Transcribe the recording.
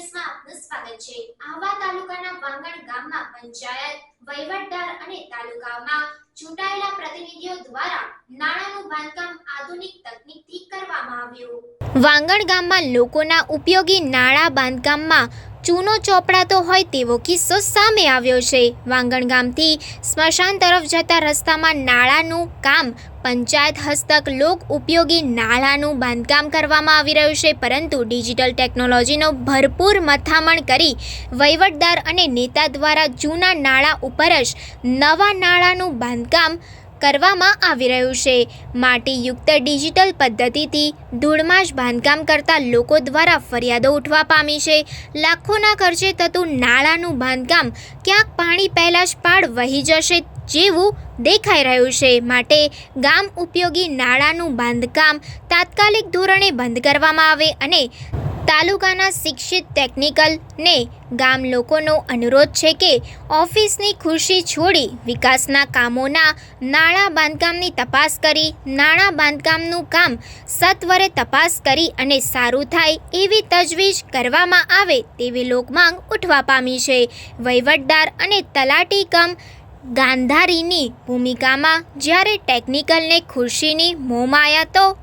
છે. આહવા તાલુકાના વાંગણ ગામમાં પંચાયત, વહીવટદાર અને તાલુકામાં ચૂંટાયેલા પ્રતિનિધિઓ દ્વારા નાણાંનું બાંધકામ આધુનિક તકનીકથી કરવામાં આવ્યું. વાંગણ ગામમાં લોકોના ઉપયોગી નાળા બાંધકામમાં ચૂનો ચોપડાતો હોય તેવો કિસ્સો સામે આવ્યો છે. વાંગણ ગામથી સ્મશાન તરફ જતા રસ્તામાં નાળાનું કામ, પંચાયત હસ્તક લોક ઉપયોગી નાળાનું બાંધકામ કરવામાં આવી રહ્યું છે. પરંતુ ડિજિટલ ટેકનોલોજીનો ભરપૂર મથામણ કરી વહીવટદાર અને નેતા દ્વારા જૂના નાળા ઉપર જ નવા નાળાનું બાંધકામ કરવામાં આવી રહ્યું છે. માટીયુક્ત ડિજિટલ પદ્ધતિથી ધૂળમાં જ બાંધકામ કરતા લોકો દ્વારા ફરિયાદો ઉઠવા પામી છે. લાખોના ખર્ચે થતું નાળાનું બાંધકામ ક્યાંક પાણી પહેલાં જ પાડ વહી જશે જેવું દેખાઈ રહ્યું છે. માટે ગામ ઉપયોગી નાળાનું બાંધકામ તાત્કાલિક ધોરણે બંધ કરવામાં આવે અને તાલુકાના શિક્ષિત ટેકનિકલ ને ગામ લોકોનો અનુરોધ છે કે ઓફિસની ખુરશી છોડી વિકાસના કામોના નાણાં બાંધકામની તપાસ કરી, નાણાં બાંધકામનું કામ સત્વરે તપાસ કરી અને સારું થાય એવી તજવીજ કરવામાં આવે તેવી લોકમાંગ ઉઠવા પામી છે. વહીવટદાર અને તલાટી કમ ગાંધારીની ભૂમિકામાં જ્યારે ટેકનિકલને ખુરશીની મોમાયા તો